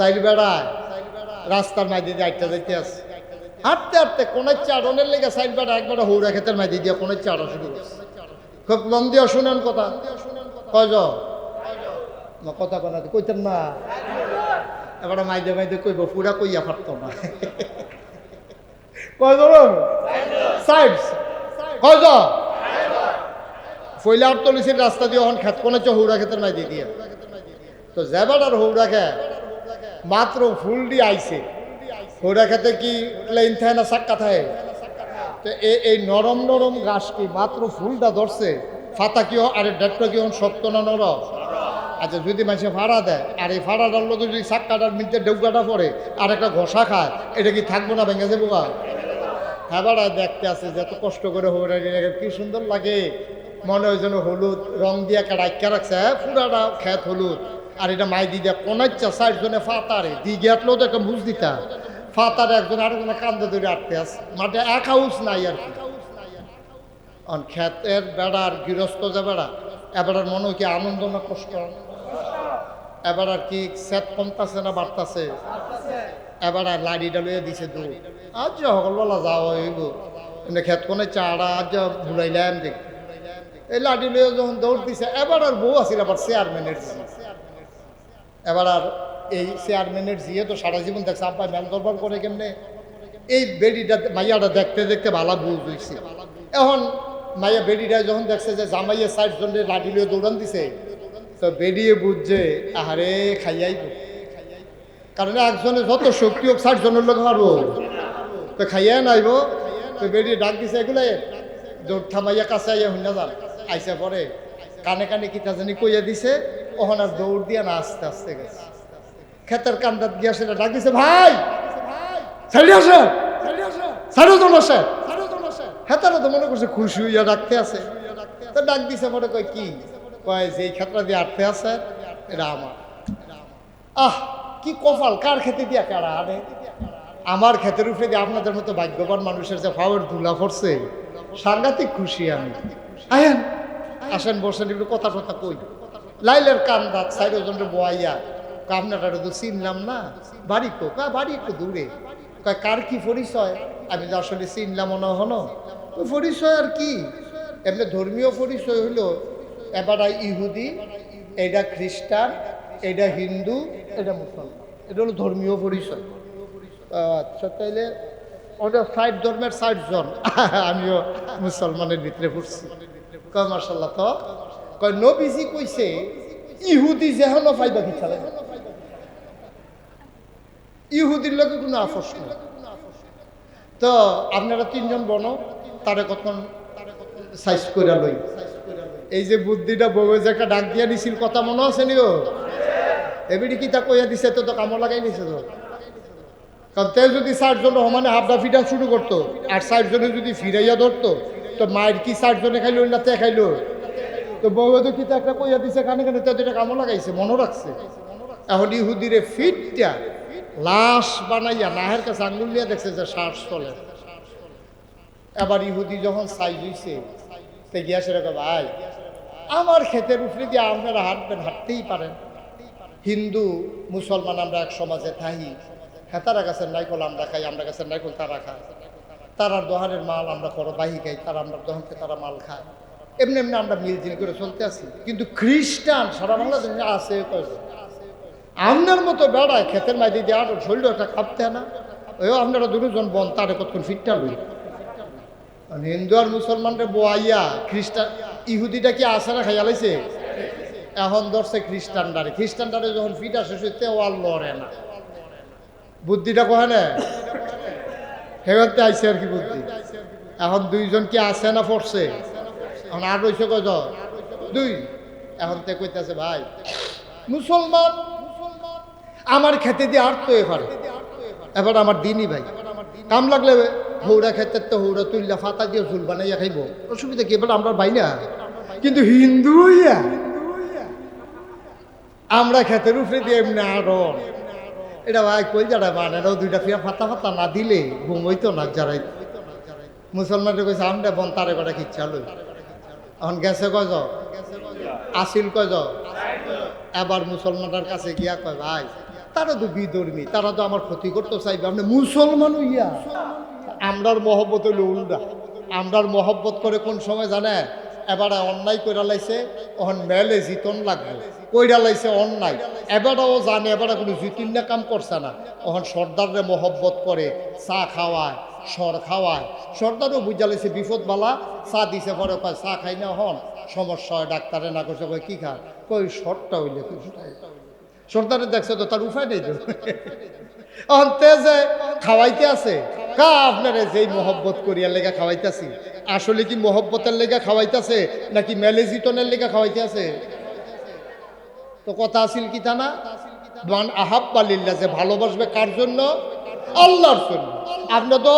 Side বেড়ায়। রাস্তার মাঝে দিয়ে আটটা যাইতে আছে। হাঁটতে হাঁটতে কোনের চাড়নের লেগে সাইড বেড়া একবার হৌরা ক্ষেতের মাঝে দিয়ে কোনের চাড়া শুরু খুব মন দিয়ে শুনেন কথা। কয়জ না, কথা কথা কইতেন না। এবার মাইদে মাইদে কইব, পুরা কইয়া পারত না। কয় ধরুন সাইড। কয়জ ফইলা আর তলিসির রাস্তা দিয়ে এখন খেত কোনে হৌরা ক্ষেতের মাঝে দিয়ে। তো আর হৌরা খেত মাত্র ফুল দিয়ে আইছে। হৌরা খেতে কি প্লেন থাকে না সাক্কা থাকে তো এই নরম নরম গাছ কি মাত্র ফুলটা ধরছে? ফাতা কি? আরে ডেটটা কি শক্ত না নরম? আচ্ছা যদি মানুষে ভাড়া দেয়, আর এই ভাড়াটার লোক যদি সাক্কাটার মিলতে ডেউকাটা পড়ে, আর একটা ঘষা খায়, এটা কি থাকব না ভেঙে যাব গা হ্যাঁ দেখতে আছে এত কষ্ট করে হৌরা কি সুন্দর লাগে। মনে হয় যেন হলুদ রং দিয়ে একটা রাখা রাখছে হ্যাঁ পুরাটা খেত হলুদ। আর এটা মাই দিয়ে কোনাচ্ছা সাইড জনে ফাতারে, দি গেটলেও তো একটা বুঝ দিতা। ফাতারে একজন আর আরেকজনে কান্দে ধরে আটতে আছে। মাঠে এক হাউস নাই আর কি। অন খেতের বেড়ার গৃহস্থ যে বেড়া এবার মনে কি আনন্দ না কষ্ট? এবার আর কি সেট কমতাছে না বাড়তাছে? এবার আর লাড়িটা লইয়া দিছে দু। আজ যে সকলবেলা যাও হইব। এমনি খেত কোনে চাড়া, আজ যে ঘুরাইলাম দেখ এই লাড়ি লইয়া যখন দৌড় দিছে এবার আর বউ আছিল আবার চেয়ারম্যানের এবার আর এই চেয়ারম্যানের জিয়ে তো সারা জীবন দেখছে, আব্বা ম্যান দরবার করে কেমনে? এই বেডিটা মাইয়াটা দেখতে দেখতে ভালো বুঝ হইছে। এখন মাইয়া বেডিটা যখন দেখছে যে জামাইয়ে জনের লাঠি লইয়া দৌড়ান দিছে, তো বেরিয়ে বুঝছে আহারে খাইয়াইব কারণ একজনে যত শক্তি হোক ষাট জনের লোক হারবো তো খাইয়া নাইব তো বেরিয়ে ডাক দিছে এগুলো দৌড় থামাইয়া কাছে আইয়া হইনা যান, আইসা পরে। কানে কানে কিতা জানি কইয়া দিছে ওখান আর দৌড় দিয়ে না আস্তে আস্তে গেছে। খেতের কান্দাত গিয়া সেটা ডাক দিছে ভাই! ছাড়ি আসে! ছাড়ো হেতারা তো মনে করছে খুশি হইয়া ডাকতে আছে। তো ডাক দিছে পরে কয়, কি? কয়, যে ক্ষেত্রে দিয়ে আটতে আছে, এটা আমার। আহ, কি কপাল! কার খেতে দিয়া কারা আরে আমার ক্ষেতের উপরে আপনাদের মতো ভাগ্যবান মানুষের যে ফাওয়ার ধুলা পড়ছে, সাংঘাতিক খুশি আমি। আয়েন আসেন, বসেন, একটু কথা টথা কই? লাইলের কান দাঁত সাইড বোয়াইয়া। আপনারা তো চিনলাম না। বাড়ি কো? কা বাড়ি একটু দূরে। কার কি পরিচয়? আমি তো আসলে চিনলাম না হলো। ওই পরিচয় আর কি? এমনি ধর্মীয় পরিচয় হলো এবারা ইহুদি এটা খ্রিস্টান এটা হিন্দু এটা মুসলমান। এটা হলো ধর্মীয় পরিচয়। আচ্ছা তাইলে ওটা ষাট ধর্মের ষাট জন। আমিও মুসলমানের ভিতরে পড়ছি। মার্শাল্লাহ তো? কয়, নবীজি কইছে, ইহুদি যেহেন পাইবা কি চালে ইহুদির লোকে কোনো আফস নেই। তো আপনারা তিনজন বন, তারে কখন সাইজ করে লই। এই যে বুদ্ধিটা বউ যে একটা ডাক দিয়া দিছিল কথা মনে আছে নিও এবিডি কি তা কইয়া দিছে তো তো কামো লাগাই নিছে তো। কারণ তে যদি ষাটজন সমানে হাফডা ফিটা শুরু করতো, আর ষাটজনে যদি ফিরাইয়া ধরতো, তো মায়ের কি ষাটজনে খাইলো না তে খাইলো? তো বউ তো কি তা একটা কইয়া দিছে, কানে কানে তো দুটা কামো লাগাইছে মনে রাখছে। এখন ইহুদিরে ফিটটা লাশ বানাইয়া নাহের কাছে আঙ্গুল নিয়ে দেখছে যে শ্বাস চলে। এবার ইহুদি যখন সাইজ হইছে, তে গিয়া সেরকম ভাই, আমার ক্ষেতের উপরে দিয়ে আপনারা হাঁটবেন, হাঁটতেই পারেন। হিন্দু, মুসলমান আমরা এক সমাজে থাকি হ্যাঁ তারা গাছের নাইকল আমরা খাই, আমরা গাছের নাইকল তারা খায়। তারার দোহানের মাল আমরা করো বাহি খাই, তারা আমরা দোহানকে তারা মাল খায়। এমনি এমনি আমরা মিলজিল করে চলতে আছি। কিন্তু খ্রিস্টান, সারা বাংলাদেশে আছে আপনার মতো বেড়ায় ক্ষেতের মাঝে দিয়ে আরও শরীর একটা কাঁপতে না। ওই আপনারা দুজন বন, তারে কতক্ষণ ফিটটা লই হিন্দু আর মুসলমানরে বোয়াইয়া খ্রিস্টান, ইহুদিটা কি আসে না খাইয়া এখন ধরছে খ্রিস্টানডারে খ্রিস্টানডারে যখন ফিটা শেষ হইতে ওয়াল লড়ে না। বুদ্ধিটা কহে না? হেবাতে আইছে আর কি বুদ্ধি। এখন দুইজন কি আছে না পড়ছে? এখন আর রয়েছে দুই। এখন তে কইতেছে, ভাই, মুসলমান, আমার খেতে দিয়ে আর তো এবার এবার আমার দিনই ভাই। কাম লাগলে হৌরা খেতে তো হৌরা তুললা ফাতা দিয়ে ঝুল বানাইয়া খাইব। অসুবিধা কি? এবার আমরা ভাই না কিন্তু হিন্দু হইয়া আমরা খেতের উপরে দিয়ে এমনি আরও এটা ভাই কই যারা বানেরাও দুইটা ফিয়া ফাতা ফাতা না দিলে ঘুম হইতো না যারাই মুসলমানরা কইছে, আমরা বন, তারে কটা খিচ্ছা লই। এখন গেছে কজ আসিল কজ এবার মুসলমানটার কাছে গিয়া কয়, ভাই, তারা তো বিধর্মী, তারা তো আমার ক্ষতি করতে চাইবে। আপনি মুসলমান হইয়া, আমরার মহব্বত হইল উল্টা। আমরার মহব্বত করে কোন সময় জানে? এবারে অন্যায় কইরা লাইছে ওহন মেলে জিতন লাগবে। কইরা লাইছে অন্যায়। এবারেও জানে, এবারে কোনো জিতিন না কাম করছে না। ওহন সর্দাররে মহব্বত করে চা খাওয়ায় সর খাওয়ায়। সর্দারও বুঝা লাইছে বিপদ বালা চা দিছে পরে কয়, চা খাই না হন। সমস্যা হয়, ডাক্তারে না করছে, কয়, কি খা কই শর্টটা হইলে সর্দারে দেখছে তো তার উপায় নেই অন্তে যে খাওয়াইতে আছে, কা আপনারে যেই মহব্বত করিয়ার লেগা খাওয়াইতেছি? আসলে কি মহব্বতের লেগা খাওয়াইতেছে, নাকি ম্যালেজিটনের লেগা খাওয়াইতে আছে তো কথা আছিল কি তা না? আহাব পালিল্লা যে ভালোবাসবে কার জন্য? আল্লাহর জন্য আপনি তো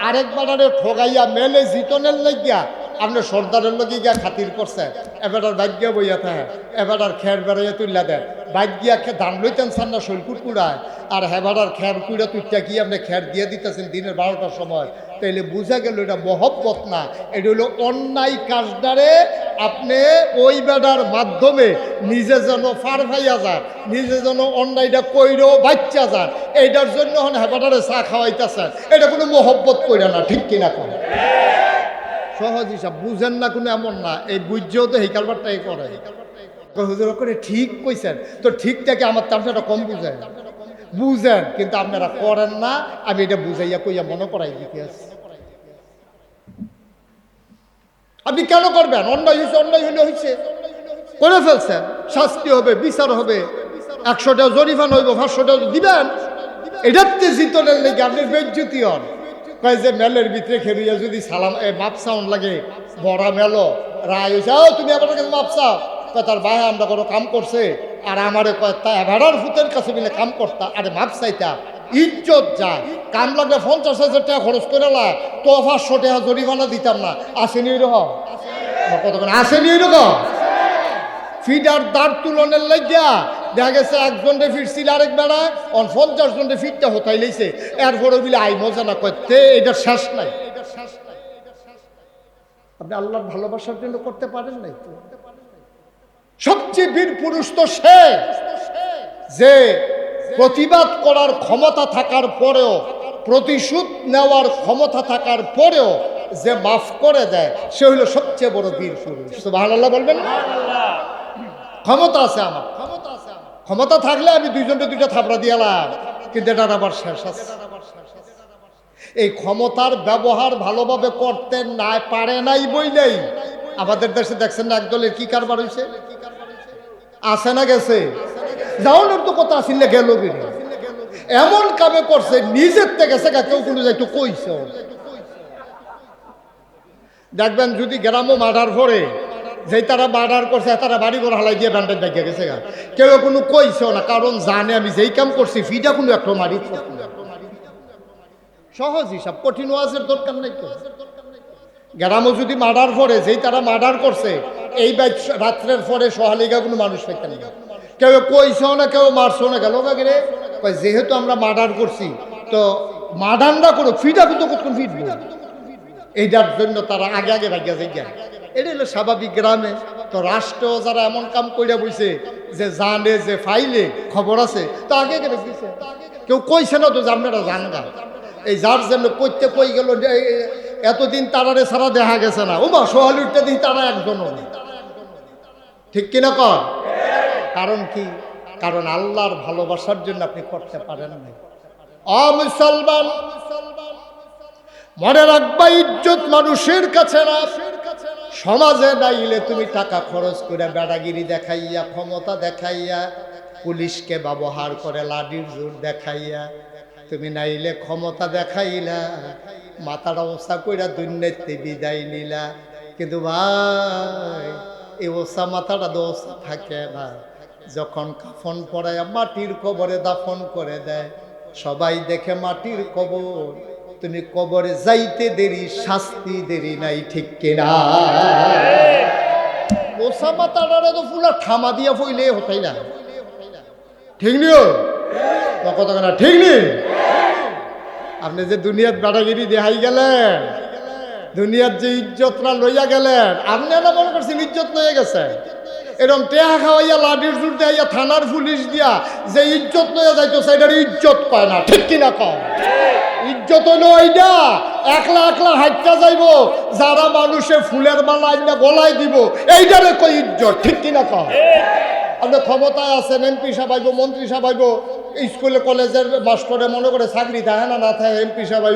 আরেক বাজারে ঠগাইয়া মেলে জিতনের লাগিয়া আপনি সর্দারের লগে গিয়া খাতির করছেন এবারের ভাগ্য বইয়া থাকে। এবারের খের বেড়াইয়া তুললা দেন খে ধান লইতেন সান না শৈলকুট কুড়ায়। আর হেবারার খের কুড়া তুইটা কি আপনি খের দিয়ে দিতেছেন দিনের বারোটার সময়? তাইলে বুঝা গেল এটা মহব্বত না। এটা হলো অন্যায় কাজদারে আপনি ওই বেড়ার মাধ্যমে নিজে যেন ফার ভাইয়া যান, নিজে যেন অন্যায়টা কইরেও বাচ্চা যান। এইটার জন্য হন হেবাটারে চা খাওয়াইতেছেন। এটা কোনো মহব্বত কইরা না, ঠিক কিনা কোন? সহজ হিসাব, বুঝেন না কোনো এমন না, এই বুঝছেও তো এই কারবারটাই করে হুজুর করে ঠিক কইছেন, তো ঠিক ঠিকটাকে আমার একটা কম বুঝেন। বুঝেন, কিন্তু আপনারা করেন না, আমি এটা বুঝাইয়া কইয়া মনে করাই দিতে আপনি কেন করবেন? অন্যায় হয়েছে অন্যায় হলে হয়েছে করে ফেলছেন, শাস্তি হবে, বিচার হবে। একশোটা জরিফান হইব পাঁচশোটা দিবেন। এটাতে জিতনের লেগে আপনি বেজ্জুতি হন। কয় যে মেলের ভিতরে খেলুইয়া যদি সালাম মাপ সাউন্ড লাগে, বড়া মেলো, রায় হয়েছে ও তুমি আমার কাছে মাপ চাও? তার ভাই আমরা কোনো কাম করছে, আর আমারে কয়, তা ভেড়ার ফুতের কাছে মিলে কাম করতা, আরে মাপ চাইতা, ইজ্জত যায়, কাম লাগলে পঞ্চাশ হাজার টাকা খরচ করে লা তো পাঁচশো টাকা জরিমানা দিতাম না। আসেনি এরকম? কতক্ষণ আসেনি এরকম? ফিডার দাঁড় তুলনের লাগিয়া দেখা গেছে একজনরে ফিরছিল আরেক বেড়া অন পঞ্চাশ জনরে ফিরতে হতাই লইছে। এরপরে বিলে আই মজা না করতে এটা শেষ নাই। আপনি আল্লাহর ভালোবাসার জন্য করতে পারেন নাই তো? সবচেয়ে বীর পুরুষ তো সে যে প্রতিবাদ করার ক্ষমতা থাকার পরেও প্রতিশোধ নেওয়ার ক্ষমতা থাকার পরেও যে মাফ করে দেয় সে হলো সবচেয়ে বড় বীর পুরুষ। তো ভালো বলবেন ক্ষমতা আছে আমার। ক্ষমতা থাকলে আমি দুইজনকে দুইটা থাপড়া দিয়ালাম কিন্তু এটার আবার শেষ আছে। এই ক্ষমতার ব্যবহার ভালোভাবে করতে না পারে নাই বইলেই আমাদের দেশে দেখছেন না একদলের কি কারবার হয়েছে আসে না গেছে? যাওয়ানোর তো কথা আসিল গেল এমন কামে করছে, নিজের থেকে গা, কেউ কোনো যাইতো কইছে। দেখবেন যদি গ্রামও মার্ডার করে যেই তারা মার্ডার করছে, তারা বাড়ি ঘর হালাই দিয়ে ব্যান্ডেজ দেখিয়ে গেছে গা। কেউ কোনো কইছেও না, কারণ জানে আমি যেই কাম করছি ফিটা কোনো একটা মারি সহজ হিসাব, কঠিন ওয়াজের দরকার নাই তো। গ্রামও যদি মার্ডার করে যেই তারা মার্ডার করছে, এই বাইক রাত্রের পরে সহালিগা কোনো মানুষ পেতেন না কেউ কইছেও না, কেউ মারছেও না, গেল কাকে যেহেতু আমরা মার্ডার করছি, তো মার্ডারটা করো ফিটা কিন্তু কতক্ষণ ফিটবো? এইটার জন্য তারা আগে আগে ভাগিয়া যাই এটা হলো স্বাভাবিক গ্রামে। তো রাষ্ট্র যারা এমন কাম কইরা বইছে, যে জানে, যে ফাইলে খবর আছে, তো আগে দিছে। কেউ কইছে না তো যে আপনারা জানগা এই যার জন্য কইতে কই গেল এতদিন তারারে ছাড়া দেখা গেছে না। ও মা সোহালি উঠতে দিন তারা একজনও না। ঠিক কিনা কর কারণ কি? কারণ আল্লাহর ভালোবাসার জন্য আপনি করতে পারেন না অ মুসলমান, মনে রাখবা, ইজ্জত মানুষের কাছে না। সমাজে নাইলে তুমি টাকা খরচ করে বেড়াগিরি দেখাইয়া, ক্ষমতা দেখাইয়া, পুলিশকে ব্যবহার করে লাডির জোর দেখাইয়া, তুমি নাইলে ক্ষমতা দেখাইলা, মাথার অবস্থা কইরা দুর্নীতি বিদায় নিলা। কিন্তু ভাই, এই ওসা মাথাটা দোষা থাকে না। যখন কাফন পড়ায় মাটির কবরে দাফন করে দেয়, সবাই দেখে মাটির কবর। তুমি কবরে যাইতে দেরি, শাস্তি দেরি নাই, ঠিক কিনা? ওসামা তারারে তো ফুলা থামা দিয়া ফইলে হতাই না। ঠিক নিও কথা না, ঠিক নি? আপনি যে দুনিয়াত বেড়াগিরি দেখাই গেলেন দুনিয়ার যে ইজ্জতরা লইয়া গেলেন, আপনি না মনে করছেন ইজ্জত লইয়া গেছেন? এরকম টেহা খাওয়াইয়া লাঠির জুর দেয়া থানার পুলিশ দিয়া যে ইজ্জত লইয়া যাইতো সেটার ইজ্জত পায় না, ঠিক কিনা কম ইজ্জত হইল একলা একলা হাইটটা যাইব, যারা মানুষে ফুলের মালা আইনা গলায় দিব এইটারে কই ইজ্জত, ঠিক কিনা কম আপনি ক্ষমতায় আছেন, এমপি সাহেব মন্ত্রী সাহেব স্কুলে, কলেজের মাস্টরে মনে করে চাকরি থাকে না না থাকে, এমপি সাহেব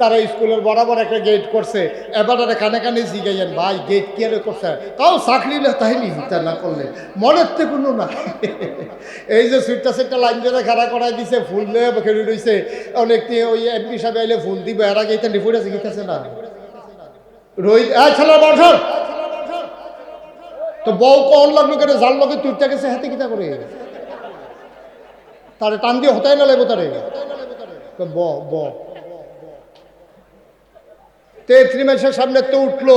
তারা স্কুলের বরাবর একটা গেট করছে, এবার কানে কানে জিগাইয়েন, ভাই গেট কি আর করছে? তাও চাকরি না তাই নি, হিতা না করলে, মনের তো কোনো না এই যে সুইটটা সেটটা লাইন ধরে খাড়া করাই দিছে, ফুল দিয়ে খেলি রয়েছে অনেকটি ওই এমপি সাহেব আইলে ফুল দিব, এর আগে এটা রিপোর্ট আছে গীতাছে না। রোহিত ছেলে বছর তো বউ কন লাগল কেন? জাল লগে তুইটা গেছে হাতে কিতা করে? তারে টান দিয়ে হতাই না লাগবো তারে? ব ব। তেত্রি মাসের সামনে তো উঠল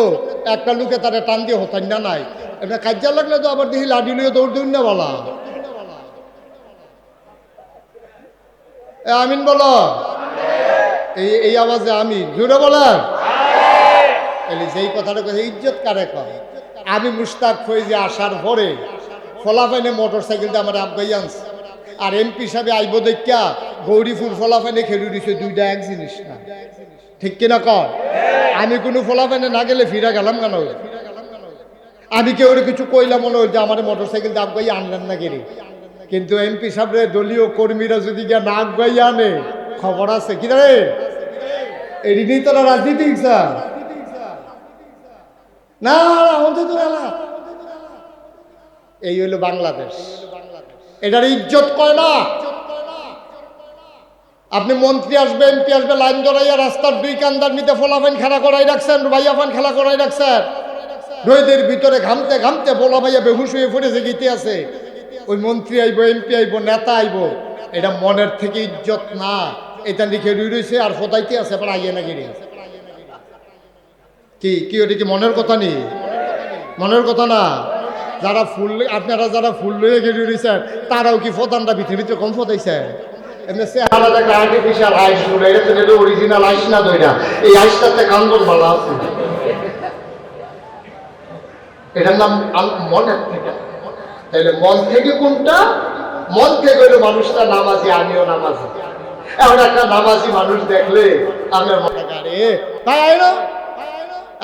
একটা লোকে তারে টান দিয়ে হতাই না নাই। এটা কাজা লাগলে তো আবার দেখি লাডি লুয়ে দৌড় দিন না বলা। এ আমিন বলো? এই এই আওয়াজে আমি জুড়ে বলেন? যেই কথাটা কথা ইজ্জত কারে কয়? আমি মুস্তাক ফৈজে আসার পরে ফলাফাইনে মোটর সাইকেলটা আমার আবগাই আনছে। আর এমপি সাহেব আইব দেখা গৌরীপুর ফলাফাইনে খেলু দিছে দুইটা এক জিনিস না। ঠিক কিনা কর আমি কোনো ফলাফাইনে না গেলে ফিরা গেলাম কেন? আমি কেউ কিছু কইলাম মনে হল যে আমার মোটর সাইকেল আবগাই আনলেন না গেরে কিন্তু এমপি সাহেবের দলীয় কর্মীরা যদি গিয়া না আবগাই আনে, খবর আছে কি রে? এটি নিয়ে রাজনীতি স্যার না আমাদের তো না এই হইল বাংলাদেশ। এটার ইজ্জত কয় না? আপনি মন্ত্রী আসবে, এমপি আসবে, লাইন ধরাইয়া রাস্তার দুই কান্দার নিতে ফোলাফাইন খেলা করাই রাখছেন ভাইয়াফান খেলা করাই রাখছেন। রোদের ভিতরে ঘামতে ঘামতে বলা ভাইয়া বেহুশ হয়ে পড়েছে, গীতে আছে। ওই মন্ত্রী আইব, এমপি আইব, নেতা আইব, এটা মনের থেকে ইজ্জত না। এটা লিখে রুই রয়েছে আর ফোটাইতে আছে, আবার আইয়ে না কি কি ওটা কি মনের কথা নেই মনের কথা না? যারা ফুল আপনারা যারা ফুল লয়ে গেলে রয়েছেন তারাও কি ফোতানটা ভিতরে কম ফোটাইছে এমনি আর্টিফিশিয়াল আইস এটা তো এটা অরিজিনাল আইস না দইটা এই আইসটাতে ভালো আছে। এটার নাম থেকে। মন থেকে কোনটা? মন থেকে হইল মানুষটা নামাজি, আমিও নামাজি। এখন একটা নামাজি মানুষ দেখলে আপনার মনে গাড়ে তাই আইলো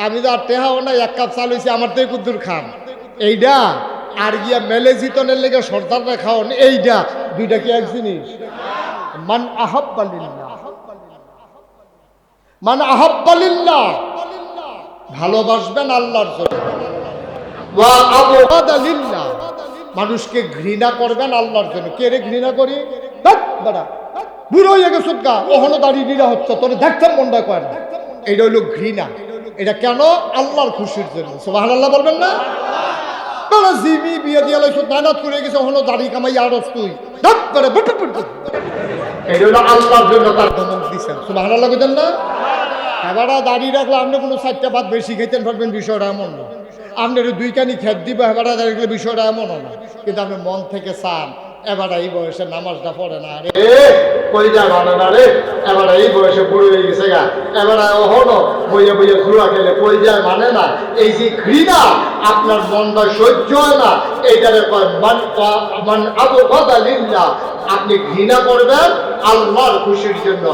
আমি তো আর টেহাও না এক কাপ চাল হয়েছি আমার তো কুদ্দুর খান। এইটা আর গিয়া মেলে জিতনের লেগে সর্দাররা খাওয়ান এইটা দুইটা কি এক জিনিস? মান আহাব্বালিল্লাহ মান আহাব্বালিল্লাহ ভালোবাসবেন আল্লাহর জন্য। মানুষকে ঘৃণা করবেন আল্লাহর জন্য। কে রে ঘৃণা করি? বেটা বুড়ো হয়ে গেছে ওখানে দাঁড়িয়ে দিরা হচ্ছে তোর দেখতাম মনটা কয় না এটা হইল ঘৃণা। এটা কেন আল্লাহর খুশির জন্য? সোহান আল্লাহ বলবেন না? বিয়ে দিয়ে লাইছো নানাত করে গেছে ওখানে দাড়ি কামাই আরস তুই। ধ্যাৎ বেটা বেটা বেটা। এটা হলো আল্লাহর জন্য তার ধমক দিছেন সোহান আল্লাহ বুঝেন না? এবারে দাঁড়িয়ে রাখলে আপনি কোনো চারটা ভাত বেশি খেতেন পারবেন বিষয়টা এমন না। আপনার দুই কানি খেত দিব এবারে দাঁড়িয়ে বিষয়টা এমনও না। কিন্তু আপনি মন থেকে চান এবার এই বয়সে নামাজটা পড়ে না রে। কই যা ভালো না রে? এবার এই বয়সে বুড়ো হয়ে গেছে গা। এবার বইয়ে বইয়ে ঘুরা মানে না, এই যে ঘৃণা, আপনার সহ্য হয় না। এইটারে মান মান আবু লিল্লাহ আপনি ঘৃণা করবেন আল্লাহর খুশির জন্য।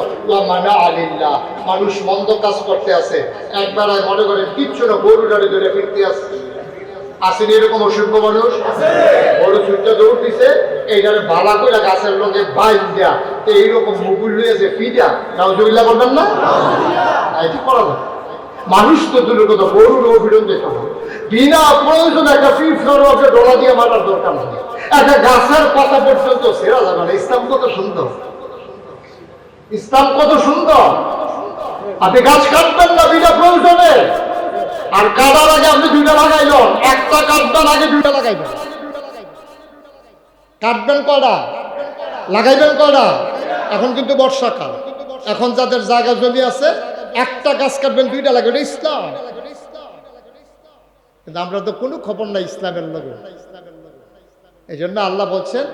মানা আলিল্লাহ। মানুষ মন্দ কাজ করতে আছে একবার মনে করেন কিচ্ছু না গরু ডাড়ি ধরে ফিরতে আসছে এরকম অসভ্য মানুষ? বড় ছুটটা দৌড় দিছে, এইটারে বালা গাছের লোকে তো এইরকম মুকুল লইয়াছে ফিডা নাউজুবিল্লাহ করবেন না? করা যায়। মানুষ তো দূরের কথা দেখতে হবে বিনা প্রয়োজন একটা ফিট ফ্লোরকে ডোলা দিয়ে মারার দরকার নেই। একটা গাছের পাতা পর্যন্ত সেরা যাবে না। ইসলাম কত সুন্দর। ইসলাম কত সুন্দর। আপনি গাছ কাটবেন না বিনা প্রয়োজনে। আর কাটার আগে আপনি দুইটা লাগাইল একটা কাটবেন আগে দুইটা লাগাইবেন। কাটবেন কটা লাগাইবেন কটা এখন কিন্তু বর্ষাকাল। এখন যাদের জায়গা জমি আছে, একটা গাছ কাটবেন, দুইটা লাগাবেন ইসলাম। কিন্তু আমরা তো কোনো খবর নাই ইসলামের লগে। এই জন্য আল্লাহ বলছেন,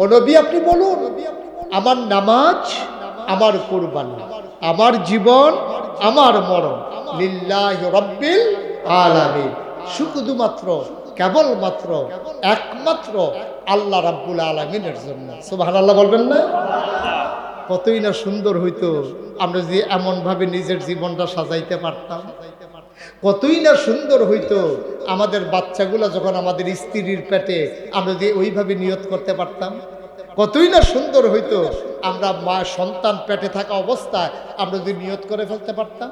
ও নবী, আপনি বলুন, আমার নামাজ আমার কোরবানি, আমার জীবন, আমার মরণ। লিল্লাহ রব্বিল আলামিন। শুধুমাত্র কেবলমাত্র, একমাত্র আল্লাহ রাব্বুল আলমিনের জন্য। সুবাহ আল্লাহ বলবেন না? কতই না সুন্দর হইতো আমরা যদি এমনভাবে নিজের জীবনটা সাজাইতে পারতাম। কতই না সুন্দর হইতো আমাদের বাচ্চাগুলো যখন আমাদের স্ত্রীর পেটে আমরা যদি ওইভাবে নিয়ত করতে পারতাম। কতই না সুন্দর হইতো আমরা মা সন্তান পেটে থাকা অবস্থায় আমরা যদি নিয়ত করে ফেলতে পারতাম।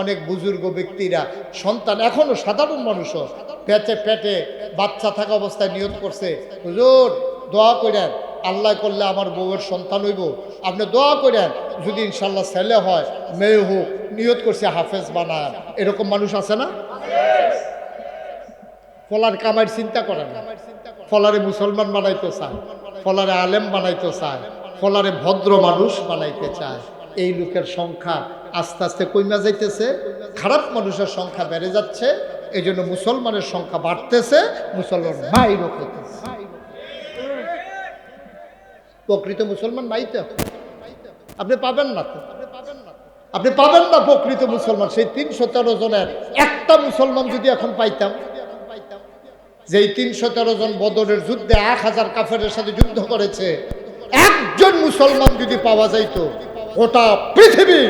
অনেক বুজুর্গ ব্যক্তিরা, সন্তান এখনও সাধারণ মানুষও পেটে পেটে বাচ্চা থাকা অবস্থায় নিয়ত করছে। হুজুর, দোয়া করেন, আল্লাহ করলে আমার বউয়ের সন্তান হইব। আপনি দোয়া করেন, যদি ইনশাল্লাহ ছেলে হয়, মেয়ে হোক, নিয়ত করছে, হাফেজ বানায় এরকম মানুষ আছে না? ফলার কামাইয়ের চিন্তা করে না। ফলারে মুসলমান বানাইতে চায়, ফলারে আলেম বানাইতে চায়, ফলারে ভদ্র মানুষ বানাইতে চায়। এই লোকের সংখ্যা আস্তে আস্তে কইমা যাইতেছে। খারাপ মানুষের সংখ্যা বেড়ে যাচ্ছে এই জন্য মুসলমানের সংখ্যা বাড়তেছে, মুসলমান নাই রক্ষতেছে প্রকৃত মুসলমান নাই তো। আপনি পাবেন না তো? আপনি পাবেন না প্রকৃত মুসলমান। সেই তিনশো তেরো জনের একটা মুসলমান যদি এখন পাইতাম যে তিনশো তেরো জন বদরের যুদ্ধে এক হাজার কাফেরের সাথে যুদ্ধ করেছে, একজন মুসলমান যদি পাওয়া যাইতো, গোটা পৃথিবী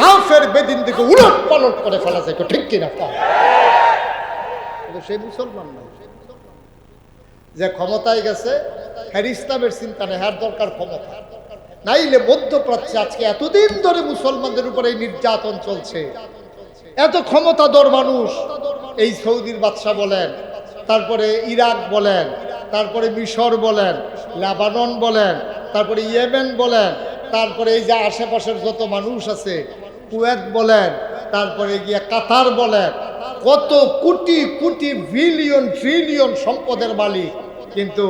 কাফের বেদিন থেকে উলট পালট করে ফেলা যাইতো ঠিক কিনা? কিন্তু সেই মুসলমান নয় যে ক্ষমতায় গেছে হ্যার ইসলামের চিন্তা নেই হ্যার দরকার ক্ষমতা। নাইলে মধ্যপ্রাচ্যে আজকে এতদিন ধরে মুসলমানদের উপরে এই নির্যাতন চলছে। এত ক্ষমতাধর মানুষ, এই সৌদির বাদশাহ বলেন, তারপরে ইরাক বলেন, তারপরে মিশর বলেন, লাবানন বলেন, তারপরে ইয়েমেন বলেন, তারপরে এই যে আশেপাশের যত মানুষ আছে কুয়েত বলেন, তারপরে গিয়ে কাতার বলেন, কত কোটি কোটি বিলিয়ন ট্রিলিয়ন সম্পদের মালিক। কিন্তু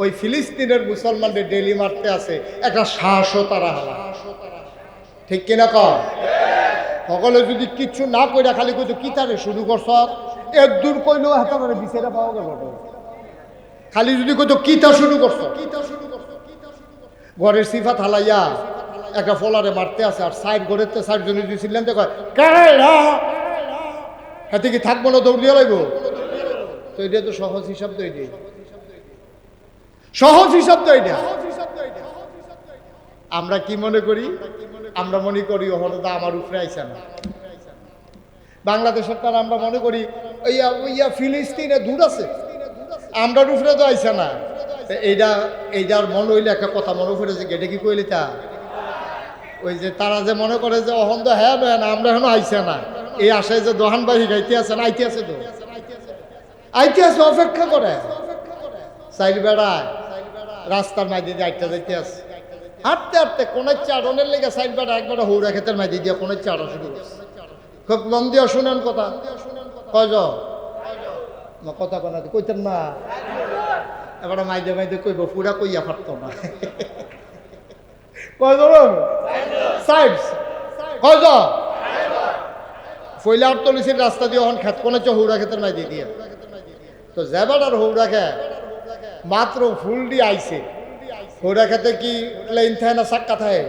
ওই ফিলিস্তিনের মুসলমানদের ডেলি মারতে আছে একটা সাহসও তারা হারা ঠিক কিনা কর সকলে যদি কিচ্ছু না কইরা খালি কইতো, কি তারে শুরু করছ? এক দূর কইলেও হাতারে বিচারে পাওয়া গেল। খালি যদি কইতো কিতা শুরু করছ কি তো শুরু করছ? কি তো শুরু ঘরের সিফাত হালাইয়া একটা ফলারে মারতে আছে, আর সাইড ঘরের তো সাইড জনে দিয়েছিলেন তো! হাতে কি থাকব না দৌড় দিয়ে লাগব তো এটা তো সহজ হিসাব তো এটাই সহজ হিসাব তো এটা। আমরা কি মনে করি? আমরা মনে করি হরদা আমার উপরে আইসা না। বাংলাদেশের তার আমরা মনে করি ইয়া ইয়া ফিলিস্তিনে দূর আছে। আমরা উপরে তো আইসা না। এইটা এইটার মনে হইলে একটা কথা মনে পড়ে যে গেটে কি কইলি তা? ওই যে তারা যে মনে করে যে অহন তো হ্যাঁ বেন আমরা এখনও আইসা না। এই আশায় যে দোহান বাহি গাইতে আছে না, আইতে আছে তো? আইতে আছে, অপেক্ষা করে। সাইড বেড়ায় রাস্তার মাঝে দিয়ে আইটা যাইতে আছে। হাঁটতে হাঁটতে কোনের চারণের লেগে সাইড বেড়া একবার হৌরা খেতের মাঝে দিয়ে কোনের চারণ শুরু করছে। খুব মন দিয়ে শুনেন কথা? না, কথা কথা কইতেন না। এবার মাইদে মাইদে কইব, পুরা কইয়া পারতো না। কয়জন সাইড। কয়জন ফইলা আটতলিসির রাস্তা দিয়ে অহন খেত কোনে চ হৌরা খেতের মাইদে দিয়ে। তো যাবার আর হৌরা খে। মাত্র ফুল দিয়ে আইছে। হৌরা খেতে কি প্লেন থাকে না সাক্কা থাকে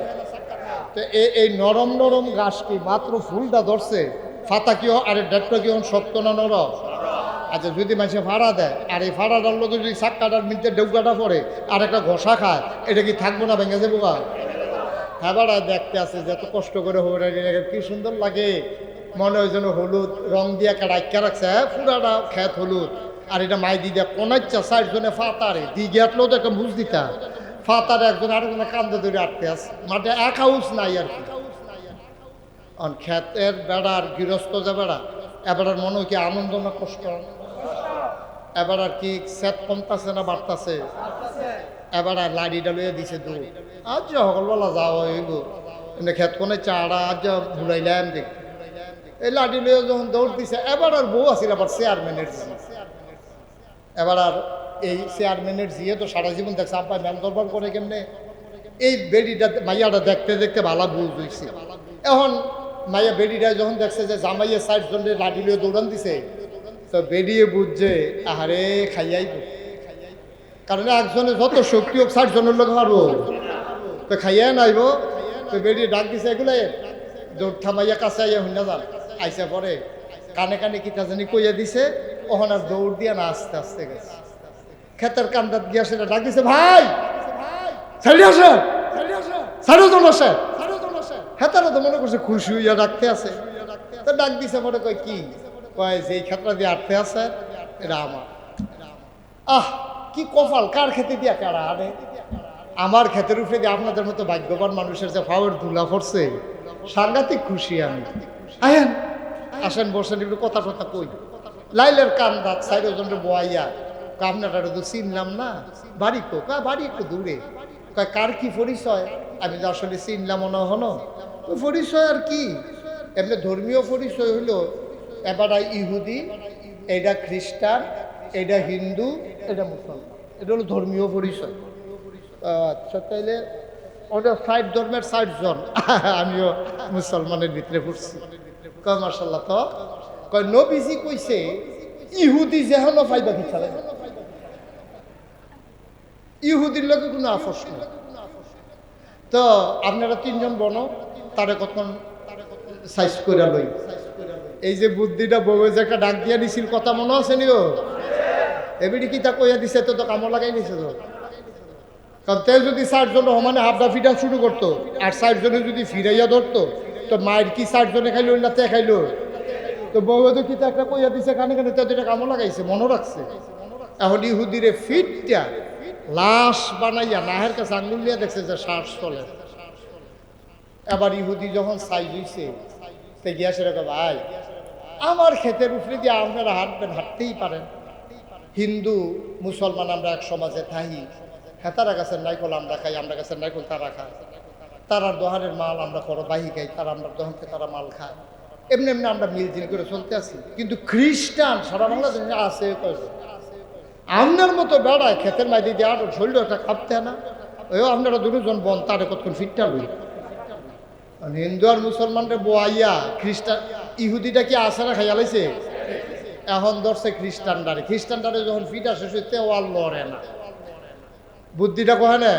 তো এই নরম নরম ঘাস কি মাত্র ফুলটা ধরছে? ফাতা কি হ- আরে ডেটটা কি হন শক্ত না নরম আচ্ছা যদি মানুষে ভাড়া দেয় আর এই ভাড়াটার লোক যদি সাক্কাটার মিলতে ডেউকাটা পড়ে আর একটা ঘষা খায় এটা কি থাকব না ভেঙে যাব গা খাবার দেখতে আছে যে এত কষ্ট করে হৌরা কি সুন্দর লাগে। মনে হয় যেন হলুদ রং দিয়ে রাখা রাখছে হ্যাঁ পুরাটা খেত হলুদ। আর এটা মাই দিয়ে কোনাচ্ছা সাইড জনে ফাতারে। দি গেটলেও তো একটা বুঝ দিতা। ফাতারে একজন আরেকজনে কান্দে ধরে আটকে আছে। মাঠে এক হাউস নাই আর কি। অন ক্ষেতের বেড়ার গৃহস্থ যে বেড়া, এবার আর মনে হয় কি আনন্দ না কষ্ট? এবার আর কি সেট কমতাছে না বাড়তাছে? এবার আর লাড়িটা লইয়া দিছে দূর আজ যে সকলবেলা যাওয়া হইব এমনি ক্ষেত কোনে চারা আজ যে ঘুরাইলাম দেখ এই লাঠি লইয়া যখন দৌড় দিছে, এবার আর বউ আছিল, আবার চেয়ারম্যানের জি। এবার আর এই চেয়ারম্যানের জিয়ে তো সারা জীবন দেখছে, আব্বা ম্যান দরবার করে কেমনে? এই বেডিটা মাইয়াটা দেখতে দেখতে ভালা বুঝ হইছে। এখন মাইয়া বেডিটা যখন দেখছে যে জামাইয়া সাইড জন্য লাঠি লইয়া দৌড়ান দিছে, তো বেরিয়ে বুঝছে, আহারে খাইয়াইব কারণ একজনে যত শক্তি হোক, ষাট জনের লোক মারবো তো খাইয়া নাইব। তো বেরিয়ে ডাক দিছে এগুলাই দৌড় থামাইয়া কাছে আইয়া হুন্না যান। আইসা পরে, কানে কানে কিতা জানি কইয়া দিছে ওখানে আর দৌড় দিয়ে না, আস্তে আস্তে গেছে। ক্ষেতের কান্দাত গিয়া সেটা ডাকিছে ভাই ছাড়ি আসে ছাড়ো জন আসে হেতারা তো মনে করছে খুশি হইয়া ডাকতে আছে। তো ডাক দিছে মনে কয়, কি? কয়, যে ক্ষেত্রে দিয়ে আটতে আছে, এটা আমার। আহ, কি কপাল, কার খেতে দিয়া কারা আনে? আমার ক্ষেতের উপরে দিয়ে আপনাদের মতো ভাগ্যবান মানুষের যে ফাওয়ার ধুলা পড়ছে, সাংঘাতিক খুশি আমি। আয়েন আসেন, বসেন, একটু কথা কথা কই। লাইলের কান দাঁত সাইড ওজন বোয়াইয়া আপনারা তো চিনলাম না? বাড়ি কো? কা বাড়ি একটু দূরে। কার কি পরিচয়? আমি তো আসলে চিনলাম না হলো তো পরিচয় আর কি? এমনি ধর্মীয় পরিচয় হইল, এবার ইহুদি এটা খ্রিস্টান এটা হিন্দু এটা মুসলমান। এটা হলো ধর্মীয় পরিচয়। আচ্ছা তাইলে ওটা ষাট ধর্মের ষাট জন। আমিও মুসলমানের ভিতরে পড়ছি কয় মার্শাল্লাহ তো? কয়, নবীজি কইছে, ইহুদি যেহনো ফাইবা কি চালে ইহুদির লোকে কোনো আফস নেই। তো আপনারা তিনজন বনো, তারে কতক্ষণ সাইজ করে লই। এই যে বুদ্ধিটা বউ যে একটা ডাক দিয়া দিছিল, কথা মনে আছে নিও এবিডি কিতা কইয়া দিছে তো তো কামো লাগাই নিছে তো। কারণ তে যদি ষাটজন সমানে হাফডা ফিটা শুরু করতো। আর ষাটজনে যদি ফিরাইয়া ধরতো, তো মায়ের কি ষাটজনে খাইলো না তে খাইলো? তো বউ কিতা একটা কইয়া দিছে, কানে কানে তে দুটা কামো লাগাইছে মনে রাখছে। এখন ইহুদিরে ফিটটা লাশ বানাইয়া নাহের কাছে আঙ্গুল দিয়া দেখছে যে শ্বাস চলে। এবার ইহুদি যখন সাইজ হইছে, তে গিয়া সেরকম ভাই, আমার ক্ষেতের উপরে দিয়ে আপনারা হাঁটবেন, হাঁটতেই পারেন। হিন্দু, মুসলমান আমরা এক সমাজে থাকি হ্যাঁ তারা গাছের নাইকল আমরা খাই, আমরা গাছের নাইকল তারা খায়। তারার দোহানের মাল আমরা করো বাহি খাই, তারা আমরা দোহানকে তারা মাল খায়। এমনি এমনি আমরা মিল মিলজিল করে চলতে আছি। কিন্তু খ্রিস্টান, সারা বাংলাদেশে আছে আপনার মতো বেড়ায় ক্ষেতের মাঝে দিয়ে আর শরীরটা কাঁপতে না। ওই আপনারা দুজন বন, তারে কতক্ষণ ফিটটা আর হিন্দু আর মুসলমানরা বোয়াইয়া খ্রিস্টান, ইহুদিটা কি আসে না খাইয়া লাইছে? এখন ধরছে খ্রিস্টানডারে। খ্রিস্টানডারে যখন ফিটা শেষ হইতে ও আর লড়ে না। বুদ্ধিটা কহে না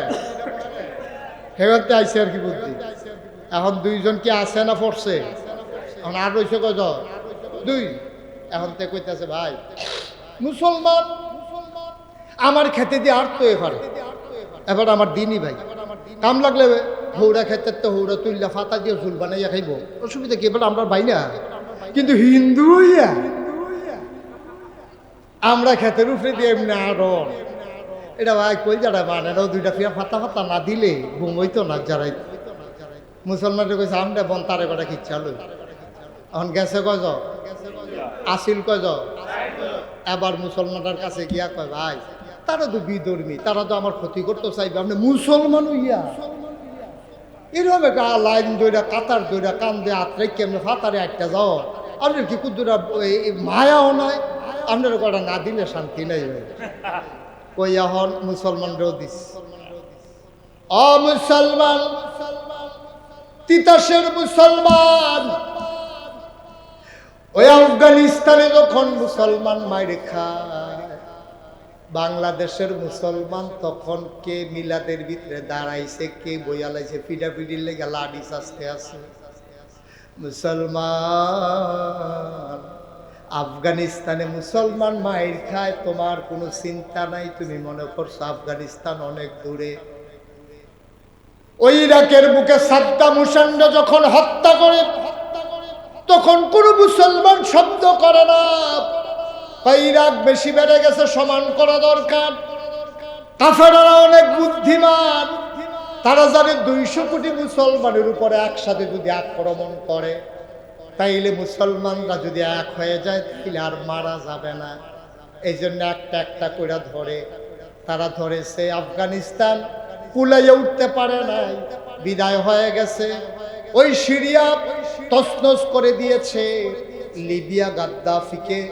হেগতে আইছে আর কি বুদ্ধি? এখন দুইজন কি আছে না পড়ছে এখন আর রয়েছে কত দুই। এখন তে কইতেছে, ভাই মুসলমান আমার খেতে দিয়ে আর তো এবারে এবার আমার দিনই ভাই। কাম লাগলে হৌড়া খেতে তো হৌড়া তুললা ফাতা দিয়ে ঝুল বানাইয়া খাইব। অসুবিধা কি? এবার আমরা ভাই না? কিন্তু হিন্দু আমরা খেতের উপরে দিয়ে এমনি আরন এটা ভাই কই যারা এরাও দুইটা ফিয়া ফাতা ফাতা না দিলে ঘুম হইতো না যারাই। মুসলমানরা কইছে, আমরা বন, তারে বেটা কিচ্ছা লই। এখন গেছে কজ আসিল কজ এবার মুসলমানটার কাছে গিয়া কয়, ভাই, তারা তো বিধর্মী, তারা তো আমার ক্ষতি করতে চাইবে। আপনি মুসলমান হইয়া। এরকম একটা লাইন দইরা, কাতার দইরা কান দিয়ে আত্রে কেমনে ফাতারে একটা যাও। আপনার কি কুদ্দুরা মায়াও নাই? আপনার কটা না দিলে শান্তি নাই ভাই কই এখন মুসলমানরাও দিস। অ, মুসলমান, তিতাসের মুসলমান, ওই আফগানিস্তানে যখন মুসলমান মাইরে খায়, বাংলাদেশের মুসলমান তখন কে মিলাদের ভিতরে দাঁড়াইছে, কে বইয়ালাইছে পিডাপিডির লেগে লাডি শাস্তে আছে। মুসলমান আফগানিস্তানে মুসলমান মায়ের খায়, তোমার কোনো চিন্তা নাই, তুমি মনে করছ আফগানিস্তান অনেক দূরে। ওই ইরাকের বুকে সাদ্দাম হুসেন যখন হত্যা করে, তখন কোনো মুসলমান শব্দ করে না। ইরাক বেশি বেড়ে গেছে, সমান করা দরকার। কাফেরারা অনেক বুদ্ধিমান। তারা জানে দুইশো কোটি মুসলমানের উপরে একসাথে যদি আক্রমণ করে। তাইলে মুসলমানরা যদি এক হয়ে যায়, তাইলে আর মারা যাবে না। এই জন্য একটা একটা করে ধরে। তারা ধরেছে, আফগানিস্তান কুলাইয়ে উঠতে পারে নাই, বিদায় হয়ে গেছে। ওই সিরিয়া তসনস করে দিয়েছে। লিবিয়া গাদ্দাফিকে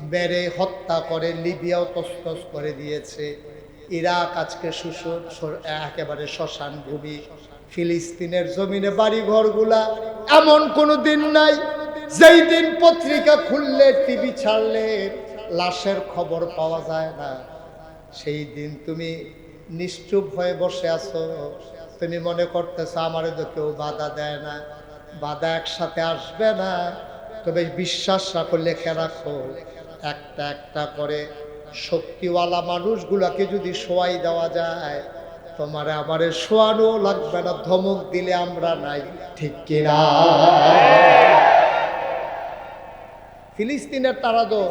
মেরে হত্যা করে লিবিয়াও তসনস করে দিয়েছে। ইরাক আজকে সর- একেবারে শ্মশান ভূমি ফিলিস্তিনের জমিনে বাড়ি ঘরগুলা এমন কোনো দিন নাই, যেই দিন পত্রিকা খুললে, টিভি ছাড়লে লাশের খবর পাওয়া যায় না। সেই দিন তুমি নিশ্চুপ হয়ে বসে আছো। তুমি মনে করতেছো, আমারে তো কেউ বাধা দেয় না, বাধা একসাথে আসবে না। তবে বিশ্বাস রাখো, লেখে রাখো, একটা একটা করে শক্তিওয়ালা মানুষগুলাকে যদি শোয়াই দেওয়া যায় তোমারে আমারে শোয়ানো লাগবে না, ধমক দিলে আমরা নাই, ঠিক কিনা? ফিলিস্তিনের তারা দো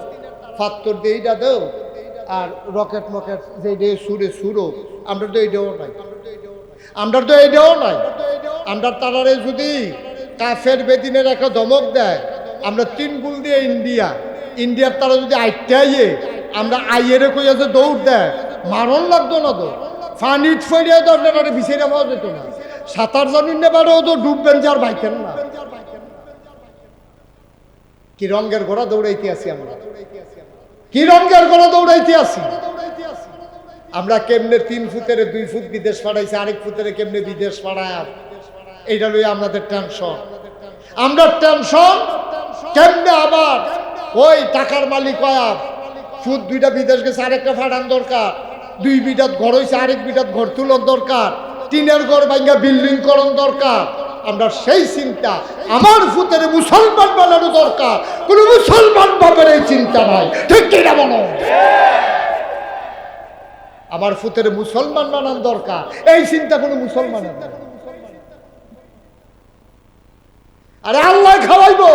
ফাত্তর দিয়ে এইটা দেও, আর রকেট মকেট যে ডে সুরে সুরো, আমরা তো এইটাও নাই। আমরা তো এইটাও নাই। আমরা তারারে যদি কাফের বেদিনের একটা ধমক দেয়, আমরা তিন গুল দিয়ে ইন্ডিয়া, ইন্ডিয়ার তারা যদি আইতে আইয়ে আমরা আইয়ের কই আছে দৌড় দেয়, মারণ লাগতো না তো। ফানিট ফেরিয়ে দরকার বিছাইতে পাওয়া যেত না। সাঁতার জানুন নেবারেও তো ডুববেন যার বাইকেন না। কি রঙের ঘোড়া দৌড়াইতে আছি আমরা? কি রঙের ঘোড়া দৌড়াইতে আছি আমরা কেমনে তিন ফুটের দুই ফুট বিদেশ পাঠাইছি আরেক ফুটের কেমনে বিদেশ পাঠায় এইটা লই আমাদের টেনশন আমরা টেনশন কেমনে আবার ওই টাকার মালিক হয় সুদ দুইটা বিদেশ গেছে, আরেকটা ফাটান দরকার। দুই বিটাত ঘর হয়েছে আরেক বিটাত ঘর তোলার দরকার। টিনের ঘর ভাঙ্গা বিল্ডিং করণ দরকার। আমরা সেই চিন্তা, আমার ফুতের মুসলমান বানানো দরকার। কোন মুসলমান বাপের এই চিন্তা নাই। ঠিক কিনা বলো? আমার ফুতের মুসলমান বানান দরকার। এই চিন্তা কোনো মুসলমানের আরে আল্লাহ খাওয়াইবো।